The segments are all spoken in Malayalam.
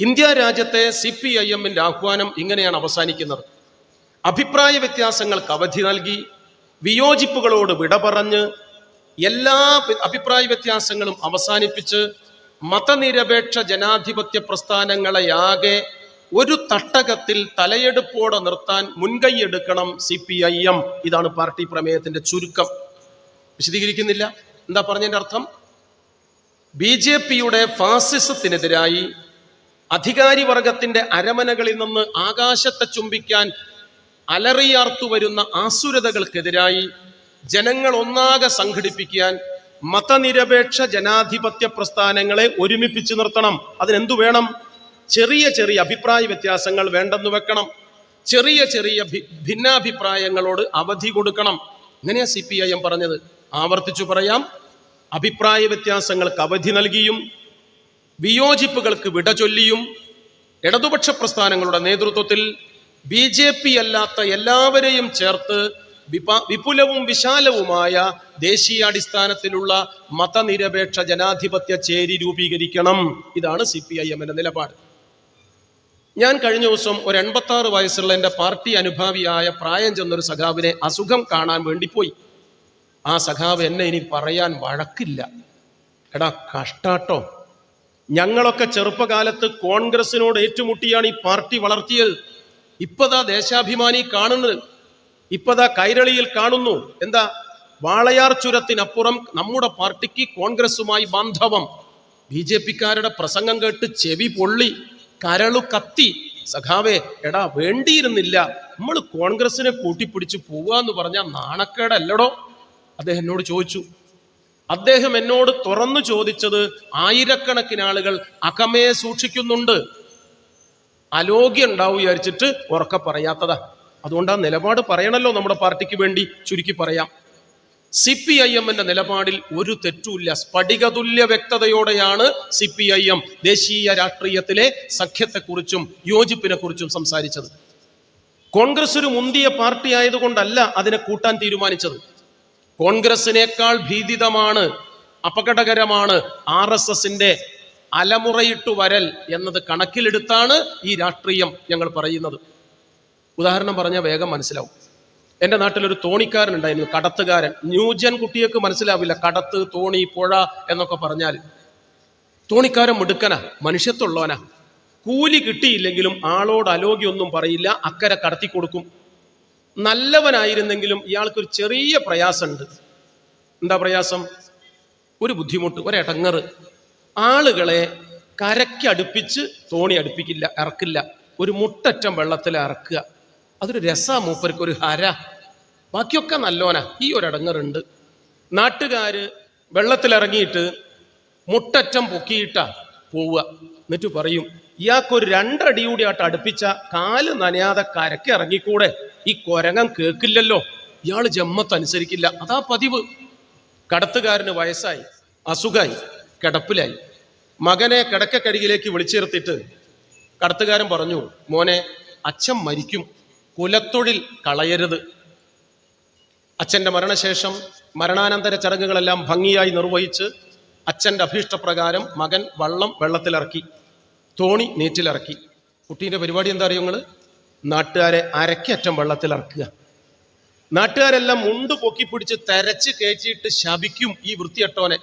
ഇന്ത്യ രാജ്യത്തെ സി പി ഐ എമ്മിന്റെ ആഹ്വാനം ഇങ്ങനെയാണ് അവസാനിക്കുന്നത്. അഭിപ്രായ വ്യത്യാസങ്ങൾക്ക് അവധി നൽകി വിയോജിപ്പുകളോട് വിട പറഞ്ഞ് എല്ലാ അഭിപ്രായ വ്യത്യാസങ്ങളും അവസാനിപ്പിച്ച് മതനിരപേക്ഷ ജനാധിപത്യ പ്രസ്ഥാനങ്ങളെയാകെ ഒരു തട്ടകത്തിൽ തലയെടുപ്പോടെ നിർത്താൻ മുൻകൈയെടുക്കണം സി പി ഐ എം. ഇതാണ് പാർട്ടി പ്രമേയത്തിന്റെ ചുരുക്കം. വിശദീകരിക്കുന്നില്ല. എന്താ പറഞ്ഞതിന്റെ അർത്ഥം? ബി ജെ പിയുടെ ഫാസിസത്തിനെതിരായി അധികാരി വർഗത്തിന്റെ അരമനകളിൽ നിന്ന് ആകാശത്തെ ചുംബിക്കാൻ അലറിയാർത്തു വരുന്ന ആസുരതകൾക്കെതിരായി ജനങ്ങൾ ഒന്നാകെ സംഘടിപ്പിക്കാൻ മതനിരപേക്ഷ ജനാധിപത്യ പ്രസ്ഥാനങ്ങളെ ഒരുമിപ്പിച്ച് നിർത്തണം. അതിനെന്തു വേണം? ചെറിയ ചെറിയ അഭിപ്രായ വ്യത്യാസങ്ങൾ വേണ്ടെന്ന് വെക്കണം. ചെറിയ ചെറിയ ഭിന്നാഭിപ്രായങ്ങളോട് അവധി കൊടുക്കണം. ഇങ്ങനെയാ സി പി ഐ എം പറഞ്ഞത്. ആവർത്തിച്ചു പറയാം. അഭിപ്രായ വ്യത്യാസങ്ങൾക്ക് അവധി നൽകിയും വിയോജിപ്പുകൾക്ക് വിട ചൊല്ലിയും ഇടതുപക്ഷ പ്രസ്ഥാനങ്ങളുടെ നേതൃത്വത്തിൽ ബി ജെ പി അല്ലാത്ത എല്ലാവരെയും ചേർത്ത് വിപുലവും വിശാലവുമായ ദേശീയാടിസ്ഥാനത്തിലുള്ള മതനിരപേക്ഷ ജനാധിപത്യ ചേരി രൂപീകരിക്കണം. ഇതാണ് സി പി ഐ എമ്മിന്റെ നിലപാട്. ഞാൻ കഴിഞ്ഞ ദിവസം ഒരു എൺപത്തി ആറ് വയസ്സുള്ള എന്റെ പാർട്ടി അനുഭാവിയായ പ്രായം ചെന്നൊരു സഖാവിനെ അസുഖം കാണാൻ വേണ്ടി പോയി. ആ സഖാവ് എന്നെ ഇനി പറയാൻ വഴക്കില്ല. എടാ കഷ്ടാട്ടോ. ഞങ്ങളൊക്കെ ചെറുപ്പകാലത്ത് കോൺഗ്രസിനോട് ഏറ്റുമുട്ടിയാണ് ഈ പാർട്ടി വളർത്തിയത്. ഇപ്പതാ ദേശാഭിമാനി കാണുന്നത്. ഇപ്പതാ കൈരളിയിൽ കാണുന്നു. എന്താ? വാളയാർ ചുരത്തിനപ്പുറം നമ്മുടെ പാർട്ടിക്ക് കോൺഗ്രസുമായി ബാന്ധവം. ബി ജെ പിക്കാരുടെ പ്രസംഗം കേട്ട് ചെവി പൊള്ളി കരളു കത്തി. സഖാവേ എടാ വേണ്ടിയിരുന്നില്ല. നമ്മൾ കോൺഗ്രസിനെ കൂട്ടിപ്പിടിച്ച് പോവാന്ന് പറഞ്ഞാൽ നാണക്കേടല്ലടോ? അദ്ദേഹം എന്നോട് ചോദിച്ചു. അദ്ദേഹം എന്നോട് തുറന്നു ചോദിച്ചത് ആയിരക്കണക്കിന് ആളുകൾ അകമയെ സൂക്ഷിക്കുന്നുണ്ട്. അലോഗ്യം ഉണ്ടാവും വിചാരിച്ചിട്ട് ഉറക്ക പറയാത്തതാ. അതുകൊണ്ട് ആ നിലപാട് പറയണല്ലോ നമ്മുടെ പാർട്ടിക്ക് വേണ്ടി ചുരുക്കി പറയാം. സി പി ഐ എമ്മിന്റെ നിലപാടിൽ ഒരു തെറ്റുമില്ല. സ്ഫടികതുല്യ വ്യക്തതയോടെയാണ് സി പി ഐ എം ദേശീയ രാഷ്ട്രീയത്തിലെ സഖ്യത്തെക്കുറിച്ചും യോജിപ്പിനെ കുറിച്ചും സംസാരിച്ചത്. കോൺഗ്രസ് ഒരു മുന്തിയ പാർട്ടി ആയതുകൊണ്ടല്ല അതിനെ കൂട്ടാൻ തീരുമാനിച്ചത്. കോൺഗ്രസിനേക്കാൾ ഭീതിതമാണ് അപകടകരമാണ് ആർ എസ് എസിന്റെ അലമുറയിട്ടു വരൽ എന്നത് കണക്കിലെടുത്താണ് ഈ രാഷ്ട്രീയം ഞങ്ങൾ പറയുന്നത്. ഉദാഹരണം പറഞ്ഞാൽ വേഗം മനസ്സിലാവും. എന്റെ നാട്ടിലൊരു തോണിക്കാരൻ ഉണ്ടായിരുന്നു കടത്തുകാരൻ. ന്യൂജൻ കുട്ടിയൊക്കെ മനസ്സിലാവില്ല കടത്ത് തോണി പുഴ എന്നൊക്കെ പറഞ്ഞാൽ. തോണിക്കാരൻ മിടുക്കനാ മനുഷ്യത്തുള്ളവനാ കൂലി കിട്ടിയില്ലെങ്കിലും ആളോട് അലോഗ്യൊന്നും പറയില്ല അക്കരെ കടത്തി കൊടുക്കും നല്ലവനായിരുന്നെങ്കിലും ഇയാൾക്കൊരു ചെറിയ പ്രയാസമുണ്ട്. എന്താ പ്രയാസം? ഒരു ബുദ്ധിമുട്ട് ഒരേട്ടങ്ങർ ആളുകളെ കരയ്ക്കടുപ്പിച്ച് തോണി അടുപ്പിക്കില്ല ഇറക്കില്ല. ഒരു മുട്ടറ്റം വെള്ളത്തിൽ ഇറക്കുക. അതൊരു രസാ മൂപ്പർക്ക് ഒരു ഹര. ബാക്കിയൊക്കെ നല്ലോനാ ഈ ഒരടങ്ങറുണ്ട്. നാട്ടുകാർ വെള്ളത്തിലിറങ്ങിയിട്ട് മുട്ടറ്റം പൊക്കിയിട്ടാ പോവുക. എന്നിട്ട് പറയും ഇയാൾക്കൊരു രണ്ടടി കൂടി ആട്ട് അടുപ്പിച്ച കാൽ നനയാതെ കരക്ക് ഇറങ്ങിക്കൂടെ? ഈ കൊരങ്ങം കേക്കില്ലല്ലോ ജമ്മത്ത് അനുസരിക്കില്ല. അതാ പതിവ്. കടത്തുകാരന് വയസ്സായി അസുഖായി കിടപ്പിലായി. മകനെ കിടക്കക്കരികിലേക്ക് വിളിച്ചിരുത്തിയിട്ട് കടത്തുകാരൻ പറഞ്ഞു മോനെ അച്ഛൻ മരിക്കും. കുലത്തൊഴിൽ കളയരുത്. അച്ഛന്റെ മരണശേഷം മരണാനന്തര ചടങ്ങുകളെല്ലാം ഭംഗിയായി നിർവഹിച്ച് അച്ഛന്റെ അഭീഷ്ടപ്രകാരം മകൻ വള്ളം വെള്ളത്തിലിറക്കി തോണി നീറ്റിലിറക്കി. കുട്ടീന്റെ പരിപാടി എന്താ അറിയോ നിങ്ങൾ? നാട്ടുകാരെ അരക്കറ്റം വെള്ളത്തിലിറക്കുക നാട്ടുകാരെല്ലാം മുണ്ട് പൊക്കി പിടിച്ച് തെരച്ച് കയറ്റിയിട്ട് ശപിക്കും ഈ വൃത്തിയട്ടോനെ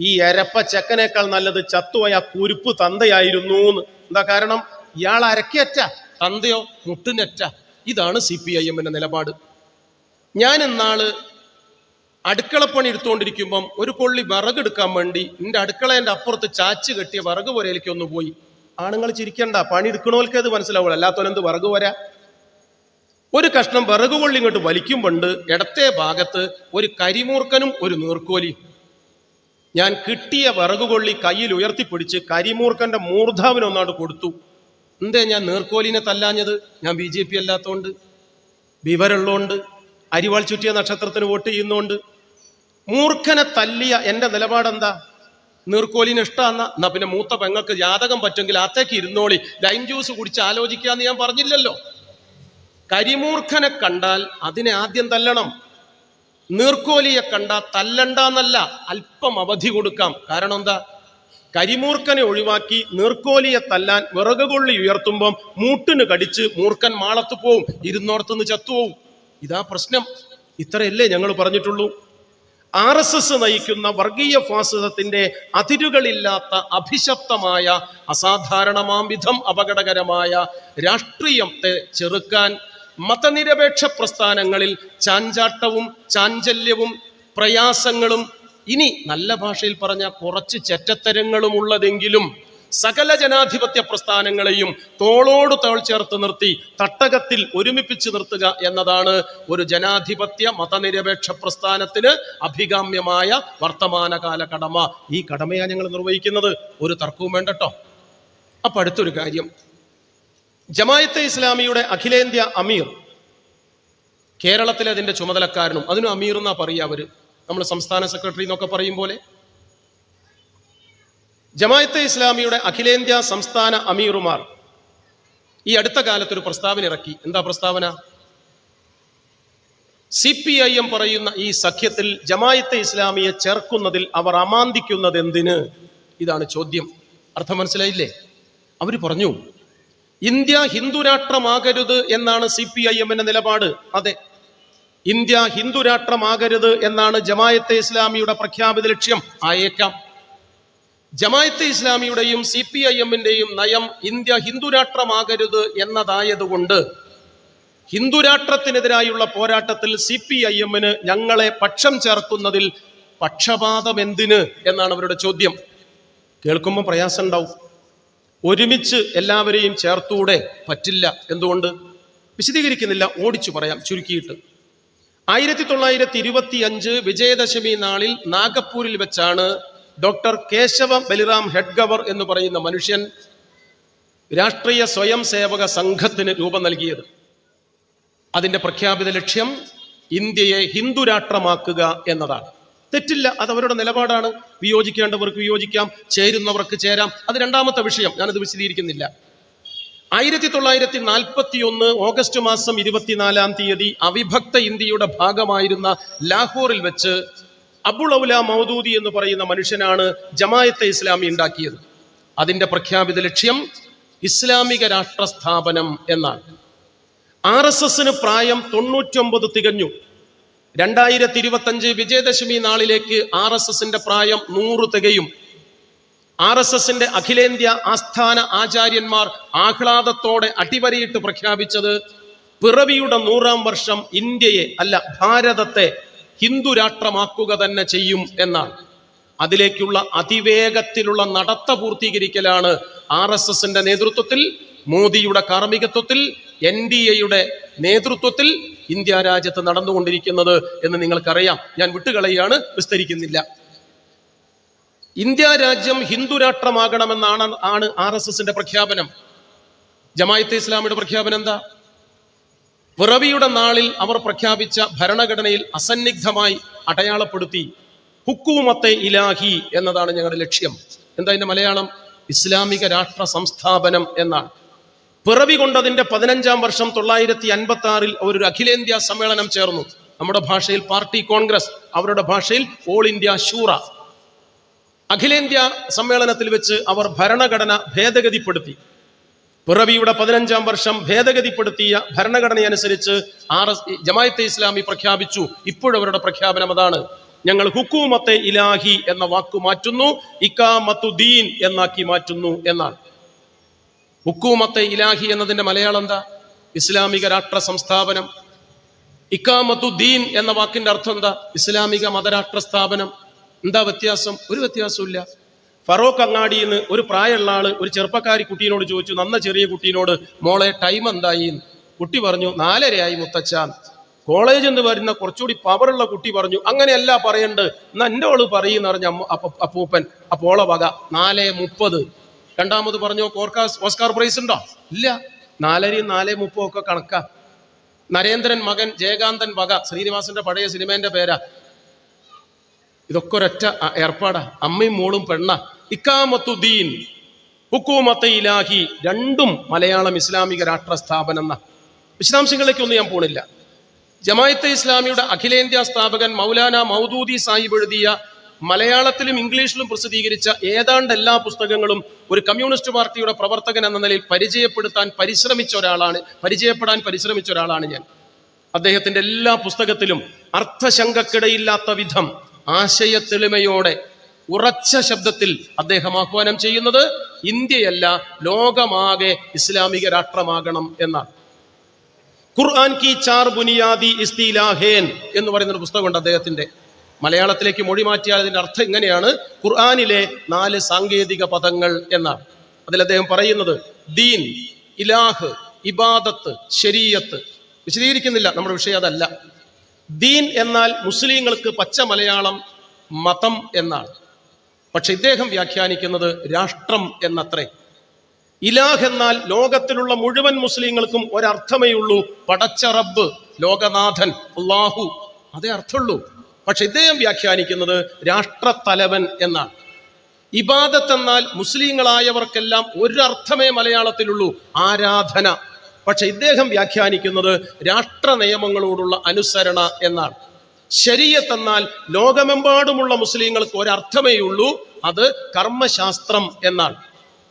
ഈ എരപ്പ ചെക്കനേക്കാൾ നല്ലത് ചത്തുപോയ കുരുപ്പ് തന്തയായിരുന്നു എന്ന്. എന്താ കാരണം? ഇയാൾ അരക്കേറ്റ. തന്തയോ? മുട്ടിനറ്റ. ഇതാണ് സി പി ഐ എമ്മിന്റെ നിലപാട്. ഞാൻ ഇന്നാൾ അടുക്കളപ്പണി എടുത്തുകൊണ്ടിരിക്കുമ്പം ഒരു കൊള്ളി വിറകെടുക്കാൻ വേണ്ടി എന്റെ അടുക്കളേന്റെ അപ്പുറത്ത് ചാച്ച് കെട്ടിയ വിറക് പോരയിലേക്ക് ഒന്ന് പോയി. ആണുങ്ങൾ ചിരിക്കണ്ട പണി എടുക്കണോൽക്ക് അത് മനസ്സിലാവുള്ളൂ. അല്ലാത്തവനെന്ത് വിറക് വരാ ഒരു കഷ്ണം വിറക് കൊള്ളി ഇങ്ങോട്ട് വലിക്കുമ്പോണ്ട് ഇടത്തെ ഭാഗത്ത് ഒരു കരിമൂർക്കനും ഒരു നീർക്കോലിയും. ഞാൻ കിട്ടിയ വിറക് കൊള്ളി കയ്യിൽ ഉയർത്തിപ്പിടിച്ച് കരിമൂർക്കന്റെ മൂർധാവിനൊന്നാണ്ട് കൊടുത്തു. എന്തേ ഞാൻ നീർക്കോലിനെ തല്ലാഞ്ഞത്? ഞാൻ ബി ജെ പി അല്ലാത്തോണ്ട്. വിവരമുള്ളോണ്ട്. അരിവാൾ ചുറ്റിയ നക്ഷത്രത്തിന് വോട്ട് ചെയ്യുന്നോണ്ട്. മൂർഖനെ തല്ലിയ എന്റെ നിലപാടെന്താ? നീർക്കോലിന് ഇഷ്ടമാണ് എന്നാ പിന്നെ മൂത്ത പെങ്ങൾക്ക് ജാതകം പറ്റുമെങ്കിൽ അത്തേക്ക് ഇരുന്നോളി. ലൈം ജ്യൂസ് കുടിച്ച് ആലോചിക്കാന്ന് ഞാൻ പറഞ്ഞില്ലല്ലോ. കരിമൂർഖനെ കണ്ടാൽ അതിനെ ആദ്യം തല്ലണം. നീർക്കോലിയെ കണ്ട തല്ലണ്ടെന്നല്ല അല്പം അവധി കൊടുക്കാം. കാരണം എന്താ? കരിമൂർഖനെ ഒഴിവാക്കി നീർക്കോലിയെ തല്ലാൻ വിറകുകൊള്ളി ഉയർത്തുമ്പം മൂട്ടിന് കടിച്ച് മൂർഖൻ മാളത്ത് പോവും. ഇരുന്നോടത്തുനിന്ന് ചത്തുപോവും. ഇതാ പ്രശ്നം. ഇത്രയല്ലേ ഞങ്ങൾ പറഞ്ഞിട്ടുള്ളൂ. ആർ എസ് എസ് നയിക്കുന്ന വർഗീയ ഫാസിസത്തിന്റെ അതിരുകളില്ലാത്ത അഭിശപ്തമായ അസാധാരണമാംവിധം അപകടകരമായ രാഷ്ട്രീയത്തെ ചെറുക്കാൻ മതനിരപേക്ഷ പ്രസ്ഥാനങ്ങളിൽ ചാഞ്ചാട്ടവും ചാഞ്ചല്യവും പ്രയാസങ്ങളും ഇനി നല്ല ഭാഷയിൽ പറഞ്ഞ കുറച്ച് ചെറ്റത്തരങ്ങളും ഉള്ളതെങ്കിലും സകല ജനാധിപത്യ പ്രസ്ഥാനങ്ങളെയും തോളോട് തോൾ ചേർത്ത് നിർത്തി തട്ടകത്തിൽ ഒരുമിപ്പിച്ച് നിർത്തുക എന്നതാണ് ഒരു ജനാധിപത്യ മതനിരപേക്ഷ പ്രസ്ഥാനത്തിന് അഭികാമ്യമായ വർത്തമാനകാല കടമ. ഈ കടമയാണ് ഞങ്ങൾ നിർവഹിക്കുന്നത്. ഒരു തർക്കവും വേണ്ടട്ടോ അപ്പൊ അടുത്തൊരു കാര്യം. ജമായത്തെ ഇസ്ലാമിയുടെ അഖിലേന്ത്യാ അമീർ കേരളത്തിലെ അതിന്റെ ചുമതലക്കാരനും അതിനും അമീർ എന്നാ പറയുക അവർ? നമ്മൾ സംസ്ഥാന സെക്രട്ടറി എന്നൊക്കെ പറയും പോലെ. ജമായത്തെ ഇസ്ലാമിയുടെ അഖിലേന്ത്യാ സംസ്ഥാന അമീറുമാർ ഈ അടുത്ത കാലത്ത് ഒരു പ്രസ്താവന ഇറക്കി. എന്താ പ്രസ്താവന? സി പി ഐ എം പറയുന്ന ഈ സഖ്യത്തിൽ ജമായത്തെ ഇസ്ലാമിയെ ചേർക്കുന്നതിൽ അവർ അമാന്തിക്കുന്നത് എന്തിന് ഇതാണ് ചോദ്യം. അർത്ഥം മനസ്സിലായില്ലേ? അവർ പറഞ്ഞു ഇന്ത്യ ഹിന്ദുരാഷ്ട്രമാകരുത് എന്നാണ് സി പി ഐ എമ്മിന്റെ നിലപാട്. അതെ. ഇന്ത്യ ഹിന്ദുരാഷ്ട്രമാകരുത് എന്നാണ് ജമായത്തെ ഇസ്ലാമിയുടെ പ്രഖ്യാപിത ലക്ഷ്യം. ആയേക്കാം. ജമായത്തെ ഇസ്ലാമിയുടെയും സി പി ഐ എമ്മിന്റെയും നയം ഇന്ത്യ ഹിന്ദുരാഷ്ട്രമാകരുത് എന്നതായതുകൊണ്ട് ഹിന്ദുരാഷ്ട്രത്തിനെതിരായുള്ള പോരാട്ടത്തിൽ സി പി ഐ എമ്മിന് ഞങ്ങളെ പക്ഷം ചേർക്കുന്നതിൽ പക്ഷപാതം എന്തിന് എന്നാണ് അവരുടെ ചോദ്യം. കേൾക്കുമ്പോൾ പ്രയാസം ഉണ്ടാവും. ഒരുമിച്ച് എല്ലാവരെയും ചേർത്തൂടെ പറ്റില്ല എന്തുകൊണ്ട്? വിശദീകരിക്കുന്നില്ല ഓടിച്ചു പറയാം ചുരുക്കിയിട്ട്. ആയിരത്തി തൊള്ളായിരത്തി ഇരുപത്തി അഞ്ച് വിജയദശമി നാളിൽ നാഗപ്പൂരിൽ വെച്ചാണ് ഡോക്ടർ കേശവ ബലിറാം ഹെഡ്ഗവർ എന്ന് പറയുന്ന മനുഷ്യൻ രാഷ്ട്രീയ സ്വയം സേവക സംഘത്തിന് രൂപം നൽകിയത്. അതിന്റെ പ്രഖ്യാപിത ലക്ഷ്യം ഇന്ത്യയെ ഹിന്ദു രാഷ്ട്രമാക്കുക എന്നതാണ്. തെറ്റില്ല അത് അവരുടെ നിലപാടാണ്. വിയോജിക്കേണ്ടവർക്ക് വിയോജിക്കാം ചേരുന്നവർക്ക് ചേരാം. അത് രണ്ടാമത്തെ വിഷയം ഞാനത് വിശദീകരിക്കുന്നില്ല. ആയിരത്തി തൊള്ളായിരത്തി നാൽപ്പത്തി ഒന്ന് ഓഗസ്റ്റ് മാസം ഇരുപത്തിനാലാം തീയതി അവിഭക്ത ഇന്ത്യയുടെ ഭാഗമായിരുന്ന ലാഹോറിൽ വെച്ച് അബുളൗല മൗദൂദി എന്ന് പറയുന്ന മനുഷ്യനാണ് ജമായത്തെ ഇസ്ലാമി ഉണ്ടാക്കിയത്. അതിന്റെ പ്രഖ്യാപിത ലക്ഷ്യം ഇസ്ലാമിക രാഷ്ട്ര സ്ഥാപനം എന്നാണ്. ആർ എസ് എസിന് പ്രായം തൊണ്ണൂറ്റൊമ്പത് തികഞ്ഞു. രണ്ടായിരത്തി ഇരുപത്തഞ്ച് വിജയദശമി നാളിലേക്ക് ആർ എസ് എസിന്റെ പ്രായം നൂറ് തികയും. ആർ എസ് എസിന്റെ അഖിലേന്ത്യാ ആസ്ഥാന ആചാര്യന്മാർ ആഹ്ലാദത്തോടെ അടിവരയിട്ട് പ്രഖ്യാപിച്ചത് പിറവിയുടെ നൂറാം വർഷം ഇന്ത്യയെ അല്ല ഭാരതത്തെ ഹിന്ദു രാഷ്ട്രമാക്കുക തന്നെ ചെയ്യും എന്നാണ്. അതിലേക്കുള്ള അതിവേഗത്തിലുള്ള നടത്ത പൂർത്തീകരിക്കലാണ് ആർ എസ് എസിന്റെ നേതൃത്വത്തിൽ മോദിയുടെ കാർമ്മികത്വത്തിൽ എൻ ഡി എയുടെ നേതൃത്വത്തിൽ ഇന്ത്യ രാജ്യത്ത് നടന്നുകൊണ്ടിരിക്കുന്നത് എന്ന് നിങ്ങൾക്കറിയാം. ഞാൻ വിട്ടുകളയാണ് വിസ്തരിക്കുന്നില്ല. ഇന്ത്യ രാജ്യം ഹിന്ദു രാഷ്ട്രമാകണമെന്നാണ് ആണ് ആർ എസ് എസിന്റെ പ്രഖ്യാപനം. ജമായത്തെ ഇസ്ലാമിയുടെ പ്രഖ്യാപനം എന്താ? പിറവിയുടെ നാളിൽ അവർ പ്രഖ്യാപിച്ച ഭരണഘടനയിൽ അസന്നിഗ്ധമായി അടയാളപ്പെടുത്തി ഹുക്കൂമത്തെ ഇലാഹി എന്നതാണ് ഞങ്ങളുടെ ലക്ഷ്യം. എന്താ അതിന്റെ മലയാളം? ഇസ്ലാമിക രാഷ്ട്ര സംസ്ഥാപനം എന്നാണ്. പിറവി കൊണ്ടതിന്റെ പതിനഞ്ചാം വർഷം തൊള്ളായിരത്തി അൻപത്തി ആറിൽ ഒരു അഖിലേന്ത്യാ സമ്മേളനം ചേർന്നു. നമ്മുടെ ഭാഷയിൽ പാർട്ടി കോൺഗ്രസ് അവരുടെ ഭാഷയിൽ ഓൾ ഇന്ത്യ ഷൂറ അഖിലേന്ത്യാ സമ്മേളനത്തിൽ വെച്ച് അവർ ഭരണഘടന ഭേദഗതിപ്പെടുത്തി. പിറവിയുടെ പതിനഞ്ചാം വർഷം ഭേദഗതിപ്പെടുത്തിയ ഭരണഘടനയനുസരിച്ച് ആർ എസ് ജമായത്തെ ഇസ്ലാമി പ്രഖ്യാപിച്ചു. ഇപ്പോഴവരുടെ പ്രഖ്യാപനം അതാണ്. ഞങ്ങൾ ഹുക്കൂമത്തെ ഇലാഹി എന്ന വാക്കു മാറ്റുന്നു ഇക്കാമത്തുദ്ദീൻ എന്നാക്കി മാറ്റുന്നു എന്നാണ്. ഹുക്കൂമത്തെ ഇലാഹി എന്നതിന്റെ മലയാളം എന്താ? ഇസ്ലാമിക രാഷ്ട്ര സംസ്ഥാപനം. ഇക്കാമത്തുദ്ദീൻ എന്ന വാക്കിന്റെ അർത്ഥം എന്താ? ഇസ്ലാമിക മതരാഷ്ട്ര സ്ഥാപനം. എന്താ വ്യത്യാസം? ഒരു വ്യത്യാസമില്ല ഫറോക്ക് അങ്ങാടിയിൽ നിന്ന് ഒരു പ്രായമുള്ള ആൾ ഒരു ചെറുപ്പക്കാരി കുട്ടീനോട് ചോദിച്ചു നന്ന ചെറിയ കുട്ടീനോട് മോളെ ടൈം എന്തായി? കുട്ടി പറഞ്ഞു നാലരയായി മുത്തച്ഛാൻ കോളേജിൽ നിന്ന് വരുന്ന കുറച്ചുകൂടി പവറുള്ള കുട്ടി പറഞ്ഞു അങ്ങനെയല്ല പറയണ്ട്. എന്നാ എന്റെ ഓൾ പറയുന്ന പറഞ്ഞ അപ്പൂപ്പൻ അപ്പോളെ വക നാല് മുപ്പത്. രണ്ടാമത് പറഞ്ഞു കോർക്കാസ് ഓസ്കാർ പ്രൈസ് ഉണ്ടോ? ഇല്ല. നാലരയും നാല് മുപ്പതും ഒക്കെ കണക്കാ. നരേന്ദ്രൻ മകൻ ജയകാന്തൻ വക ശ്രീനിവാസന്റെ പഴയ സിനിമേന്റെ പേരാ. ഇതൊക്കെ ഒരൊറ്റ ഏർപ്പാടാ. അമ്മയും മോളും പെണ്ണ. ഇക്കാമത്തുദ്ദീൻ ഹുക്കൂമത്തെ ഇലാഹി രണ്ടും മലയാളം ഇസ്ലാമിക രാഷ്ട്ര സ്ഥാപനം എന്ന. വിശദാംശങ്ങളിലേക്കൊന്നും ഞാൻ പോണില്ല. ജമായത്തെ ഇസ്ലാമിയുടെ അഖിലേന്ത്യാ സ്ഥാപകൻ മൗലാന മൗദൂദി സാഹിബ് എഴുതിയ മലയാളത്തിലും ഇംഗ്ലീഷിലും പ്രസിദ്ധീകരിച്ച ഏതാണ്ട് എല്ലാ പുസ്തകങ്ങളും ഒരു കമ്മ്യൂണിസ്റ്റ് പാർട്ടിയുടെ പ്രവർത്തകൻ എന്ന നിലയിൽ പരിചയപ്പെടുത്താൻ പരിശ്രമിച്ച ഒരാളാണ് പരിചയപ്പെടാൻ പരിശ്രമിച്ച ഒരാളാണ് ഞാൻ. അദ്ദേഹത്തിന്റെ എല്ലാ പുസ്തകത്തിലും അർത്ഥശങ്കക്കിടയില്ലാത്ത വിധം ആശയ തെളിമയോടെ ഉറച്ച ശബ്ദത്തിൽ അദ്ദേഹം ആഹ്വാനം ചെയ്യുന്നത് ഇന്ത്യയല്ല ലോകമാകെ ഇസ്ലാമിക രാഷ്ട്രമാകണം എന്നാണ്. ഖുർആൻ കി ചാർ ബുനിയാദി ഇസ്തിലാഹേൻ എന്ന് പറയുന്ന ഒരു പുസ്തകമുണ്ട് അദ്ദേഹത്തിന്റെ മലയാളത്തിലേക്ക് മൊഴി മാറ്റിയാൽ അതിന്റെ അർത്ഥം ഇങ്ങനെയാണ്. ഖുർആാനിലെ നാല് സാങ്കേതിക പദങ്ങൾ എന്നാണ്. അതിൽ അദ്ദേഹം പറയുന്നത് ദീൻ ഇലാഹ് ഇബാദത്ത് ശരീയത്ത്. വിശദീകരിക്കുന്നില്ല നമ്മുടെ വിഷയം അതല്ല. ദീൻ എന്നാൽ മുസ്ലിങ്ങൾക്ക് പച്ച മലയാളം മതം എന്നാണ്. പക്ഷെ ഇദ്ദേഹം വ്യാഖ്യാനിക്കുന്നത് രാഷ്ട്രം എന്നത്രേ. ഇലാഹ് എന്നാൽ ലോകത്തിലുള്ള മുഴുവൻ മുസ്ലിങ്ങൾക്കും ഒരർത്ഥമേ ഉള്ളൂ. പടച്ച റബ്ബ് ലോകനാഥൻ അള്ളാഹു അതേ അർത്ഥമുള്ളൂ. പക്ഷെ ഇദ്ദേഹം വ്യാഖ്യാനിക്കുന്നത് രാഷ്ട്രത്തലവൻ എന്നാണ്. ഇബാദത്ത് എന്നാൽ മുസ്ലിങ്ങളായവർക്കെല്ലാം ഒരർത്ഥമേ മലയാളത്തിലുള്ളൂ. ആരാധന. പക്ഷെ ഇദ്ദേഹം വ്യാഖ്യാനിക്കുന്നത് രാഷ്ട്ര നിയമങ്ങളോടുള്ള അനുസരണ എന്നാണ്. ശരീയത്ത് എന്നാൽ ലോകമെമ്പാടുമുള്ള മുസ്ലിങ്ങൾക്ക് ഒരർത്ഥമേ ഉള്ളൂ അത് കർമ്മശാസ്ത്രം എന്നാണ്.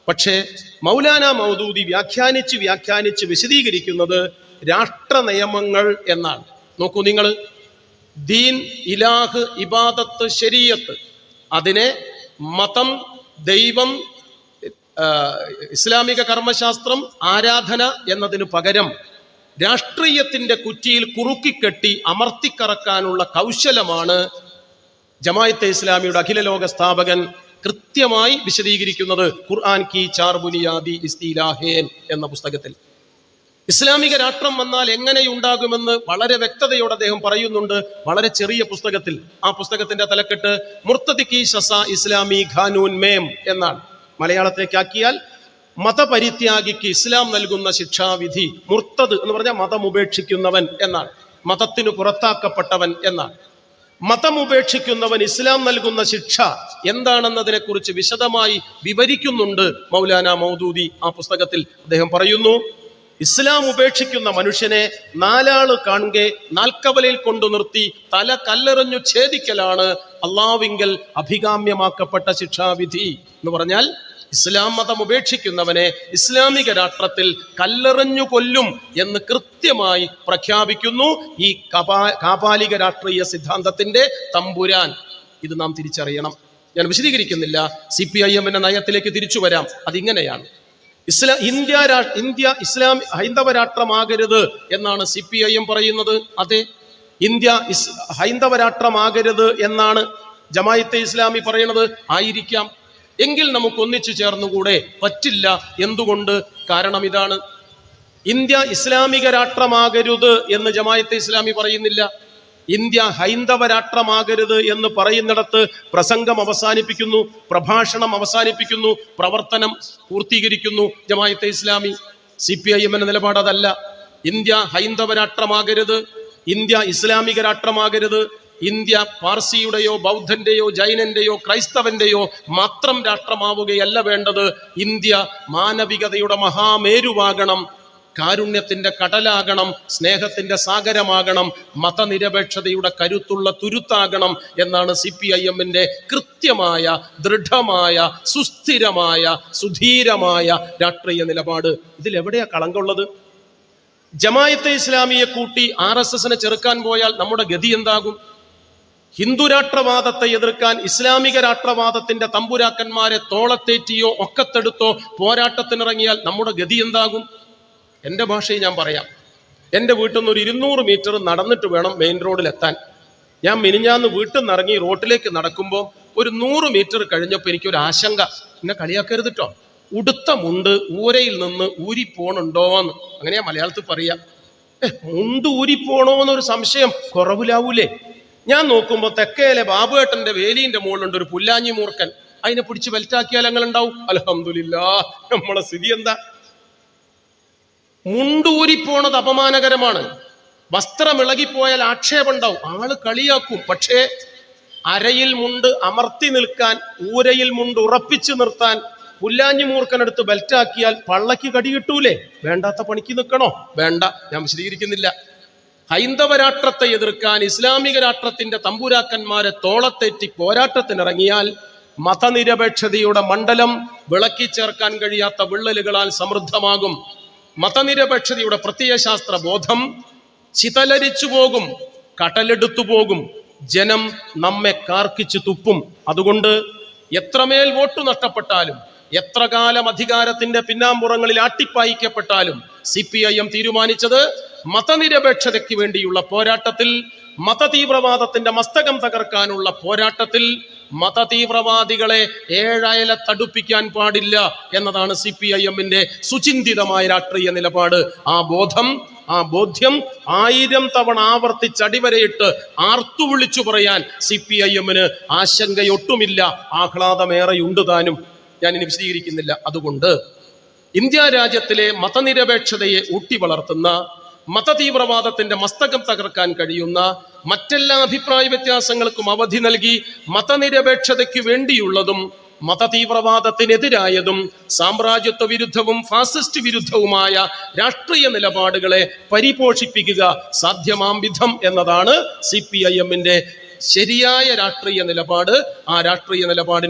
പക്ഷേ മൗലാന മൗദൂദി വ്യാഖ്യാനിച്ച് വ്യാഖ്യാനിച്ച് വിശദീകരിക്കുന്നത് രാഷ്ട്ര നിയമങ്ങൾ എന്നാണ്. നോക്കൂ നിങ്ങൾ ദീൻ ഇലാഹ് ഇബാദത്ത് ശരീയത്ത് അതിനെ മതം ദൈവം ഇസ്ലാമിക കർമ്മശാസ്ത്രം ആരാധന എന്നതിനു പകരം രാഷ്ട്രീയത്തിന്റെ കുറ്റിയിൽ കുറുക്കിക്കെട്ടി അമർത്തിക്കറക്കാനുള്ള കൗശലമാണ് ജമായത്തെ ഇസ്ലാമിയുടെ അഖില ലോക സ്ഥാപകൻ കൃത്യമായി വിശദീകരിക്കുന്നത് ഖുർആൻ കി ചാർ ബുനിയാദി ഇസ്തിലാഹേൻ എന്ന പുസ്തകത്തിൽ. ഇസ്ലാമിക രാഷ്ട്രം വന്നാൽ എങ്ങനെയുണ്ടാകുമെന്ന് വളരെ വ്യക്തതയോടെ അദ്ദേഹം പറയുന്നുണ്ട്. വളരെ ചെറിയ പുസ്തകത്തിൽ. ആ പുസ്തകത്തിന്റെ തലക്കെട്ട് മുർത്തദിക്കി ഷസ ഇസ്ലാമി ഖാനൂൻ മേം എന്നാണ്. മലയാളത്തിലേക്കാക്കിയാൽ മതപരിത്യാഗിക്ക് ഇസ്ലാം നൽകുന്ന ശിക്ഷാവിധി മുർത്തത് എന്ന് പറഞ്ഞാൽ മതമുപേക്ഷിക്കുന്നവൻ എന്നാണ്. മതത്തിന് പുറത്താക്കപ്പെട്ടവൻ എന്നാണ്. മതമുപേക്ഷിക്കുന്നവൻ ഇസ്ലാം നൽകുന്ന ശിക്ഷ എന്താണെന്നതിനെ കുറിച്ച് വിശദമായി വിവരിക്കുന്നുണ്ട് മൗലാന മൗദൂദി ആ പുസ്തകത്തിൽ. അദ്ദേഹം പറയുന്നു ഇസ്ലാം ഉപേക്ഷിക്കുന്ന മനുഷ്യനെ നാലാൾ കാണുകെ നാൽക്കവലയിൽ കൊണ്ടു നിർത്തി തല കല്ലെറിഞ്ഞു ഛേദിക്കലാണ് അള്ളാവിങ്കൽ അഭികാമ്യമാക്കപ്പെട്ട ശിക്ഷാവിധി എന്ന് പറഞ്ഞാൽ ഇസ്ലാം മതം ഉപേക്ഷിക്കുന്നവനെ ഇസ്ലാമിക രാഷ്ട്രത്തിൽ കല്ലെറിഞ്ഞു കൊല്ലും എന്ന് കൃത്യമായി പ്രഖ്യാപിക്കുന്നു ഈ കപാ കാപാലിക രാഷ്ട്രീയ സിദ്ധാന്തത്തിന്റെ തമ്പുരാൻ. ഇത് നാം തിരിച്ചറിയണം. ഞാൻ വിശദീകരിക്കുന്നില്ല. സി പി ഐ എമ്മിന്റെ നയത്തിലേക്ക് തിരിച്ചു വരാം. അതിങ്ങനെയാണ്. ഇസ്ലാം ഇന്ത്യ ഇന്ത്യ ഇസ്ലാം ഹൈന്ദവ രാഷ്ട്രമാകരുത് എന്നാണ് സി പി ഐ എം പറയുന്നത്. അതെ. ഇന്ത്യ ഇസ് ഹൈന്ദവ രാഷ്ട്രമാകരുത് എന്നാണ് ജമായത്തെ ഇസ്ലാമി പറയുന്നത്. ആയിരിക്കാം. എങ്കിൽ നമുക്ക് ഒന്നിച്ചു ചേർന്നുകൂടെ പറ്റില്ല. എന്തുകൊണ്ട്? കാരണം ഇതാണ്. ഇന്ത്യ ഇസ്ലാമിക രാഷ്ട്രമാകരുത് എന്ന് ജമായത്തെ ഇസ്ലാമി പറയുന്നില്ല. ഇന്ത്യ ഹൈന്ദവ രാഷ്ട്രമാകരുത് എന്ന് പറയുന്നിടത്ത് പ്രസംഗം അവസാനിപ്പിക്കുന്നു പ്രഭാഷണം അവസാനിപ്പിക്കുന്നു പ്രവർത്തനം പൂർത്തീകരിക്കുന്നു Jamaat-e Islami. C P I എമ്മിന്റെ നിലപാട് അതല്ല. ഇന്ത്യ ഹൈന്ദവ രാഷ്ട്രമാകരുത് ഇന്ത്യ ഇസ്ലാമിക രാഷ്ട്രമാകരുത് ഇന്ത്യ പാർസിയുടെയോ ബൗദ്ധന്റെയോ ജൈനന്റെയോ ക്രൈസ്തവന്റെയോ മാത്രം രാഷ്ട്രമാവുകയല്ല വേണ്ടത്. ഇന്ത്യ മാനവികതയുടെ മഹാമേരുവാകണം കാരുണ്യത്തിന്റെ കടലാകണം സ്നേഹത്തിന്റെ സാഗരമാകണം മതനിരപേക്ഷതയുടെ കരുത്തുള്ള തുരുത്താകണം എന്നാണ് സി പി ഐ എമ്മിന്റെ കൃത്യമായ ദൃഢമായ സുസ്ഥിരമായ സുധീരമായ രാഷ്ട്രീയ നിലപാട്. ഇതിലെവിടെയാ കളങ്കമുള്ളത്? ജമായത്തെ ഇസ്ലാമിയെ കൂട്ടി ആർ എസ് എസിനെ ചെറുക്കാൻ പോയാൽ നമ്മുടെ ഗതി എന്താകും? ഹിന്ദു രാഷ്ട്രവാദത്തെ എതിർക്കാൻ ഇസ്ലാമിക രാഷ്ട്രവാദത്തിന്റെ തമ്പുരാക്കന്മാരെ തോളത്തേറ്റിയോ ഒക്കത്തെടുത്തോ പോരാട്ടത്തിനിറങ്ങിയാൽ നമ്മുടെ ഗതി എന്താകും? എന്റെ ഭാഷയിൽ ഞാൻ പറയാം. എന്റെ വീട്ടിൽ നിന്ന് ഒരു ഇരുന്നൂറ് മീറ്റർ നടന്നിട്ട് വേണം മെയിൻ റോഡിലെത്താൻ ഞാൻ മിനിഞ്ഞാന്ന് വീട്ടിൽ നിന്ന് ഇറങ്ങി റോട്ടിലേക്ക് നടക്കുമ്പോൾ ഒരു നൂറ് മീറ്റർ കഴിഞ്ഞപ്പോൾ എനിക്കൊരു ആശങ്ക. എന്നെ കളിയാക്കരുത് കേട്ടോ ഉടുത്ത മുണ്ട് ഊരയിൽ നിന്ന് ഊരിപ്പോണുണ്ടോ എന്ന് അങ്ങനെയാ മലയാളത്തിൽ പറയാ. മുണ്ട് ഊരിപ്പോണോ എന്നൊരു സംശയം കുറവിലാവൂലേ? ഞാൻ നോക്കുമ്പോൾ തെക്കേലെ ബാബുവേട്ടന്റെ വേലീന്റെ മുകളിലുണ്ട് ഒരു പുല്ലാഞ്ഞി മൂർക്കൻ അതിനെ പിടിച്ച് വെൽറ്റാക്കിയാൽ അങ്ങനെ ഉണ്ടാവും അലഹമില്ല നമ്മളെ സ്ഥിതി എന്താ? മുണ്ടൂരിപ്പോണത് അപമാനകരമാണ്. വസ്ത്രം ഇളകിപ്പോയാൽ ആക്ഷേപം ഉണ്ടാവും. ആൾ കളിയാക്കും. പക്ഷേ അരയിൽ മുണ്ട് അമർത്തി നിൽക്കാൻ ഊരയിൽ മുണ്ട് ഉറപ്പിച്ചു നിർത്താൻ പുല്ലാഞ്ഞി മൂർക്കനെടുത്ത് ബെൽറ്റാക്കിയാൽ പള്ളക്ക് കടി കിട്ടൂലേ വേണ്ടാത്ത പണിക്ക് നിൽക്കണോ? വേണ്ട ഞാൻ വിശദീകരിക്കുന്നില്ല. ഹൈന്ദവ രാഷ്ട്രത്തെ എതിർക്കാൻ ഇസ്ലാമിക രാഷ്ട്രത്തിന്റെ തമ്പുരാക്കന്മാരെ തോളത്തേറ്റി പോരാട്ടത്തിനിറങ്ങിയാൽ മതനിരപേക്ഷതയുടെ മണ്ഡലം വിളക്കി ചേർക്കാൻ കഴിയാത്ത വിള്ളലുകളാൽ സമൃദ്ധമാകും. മതനിരപേക്ഷതയുടെ പ്രത്യയശാസ്ത്ര ബോധം ചിതലരിച്ചു പോകും കടലെടുത്തു പോകും ജനം നമ്മെ കാർക്കിച്ചു തുപ്പും. അതുകൊണ്ട് എത്രമേൽ വോട്ട് നഷ്ടപ്പെട്ടാലും എത്ര കാലം അധികാരത്തിന്റെ പിന്നാമ്പുറങ്ങളിൽ ആട്ടിപ്പായിക്കപ്പെട്ടാലും സി പി ഐ എം തീരുമാനിച്ചത് മതനിരപേക്ഷതയ്ക്ക് വേണ്ടിയുള്ള പോരാട്ടത്തിൽ മതതീവ്രവാദത്തിന്റെ മസ്തകം തകർക്കാനുള്ള പോരാട്ടത്തിൽ മതതീവ്രവാദികളെ ഏഴയല തടുപ്പിക്കാൻ പാടില്ല എന്നതാണ് സി പി ഐ എമ്മിന്റെ സുചിന്തിതമായ രാഷ്ട്രീയ നിലപാട്. ആ ബോധം ആ ബോധ്യം ആയിരം തവണ ആവർത്തിച്ച് അടിവരയിട്ട് ആർത്തു വിളിച്ചു പറയാൻ സി പി ഐ എമ്മിന് ആശങ്കയൊട്ടുമില്ല. ആഹ്ലാദമേറെയുണ്ട് താനും. ഞാൻ ഇനി വിശദീകരിക്കുന്നില്ല. അതുകൊണ്ട് ഇന്ത്യ രാജ്യത്തിലെ മതനിരപേക്ഷതയെ ഊട്ടി വളർത്തുന്ന മതതീവ്രവാദത്തിന്റെ മസ്തകം തകർക്കാൻ കഴിയുന്ന മറ്റെല്ലാ അഭിപ്രായ വ്യത്യാസങ്ങൾക്കും അവധി നൽകി മതനിരപേക്ഷതയ്ക്ക് വേണ്ടിയുള്ളതും മതതീവ്രവാദത്തിനെതിരായതും സാമ്രാജ്യത്വ വിരുദ്ധവും ഫാസിസ്റ്റ് വിരുദ്ധവുമായ രാഷ്ട്രീയ നിലപാടുകളെ പരിപോഷിപ്പിക്കുക സാധ്യമാം വിധം എന്നതാണ് സി പി ഐ എമ്മിന്റെ ശരിയായ രാഷ്ട്രീയ നിലപാട്. ആ രാഷ്ട്രീയ നിലപാടിന്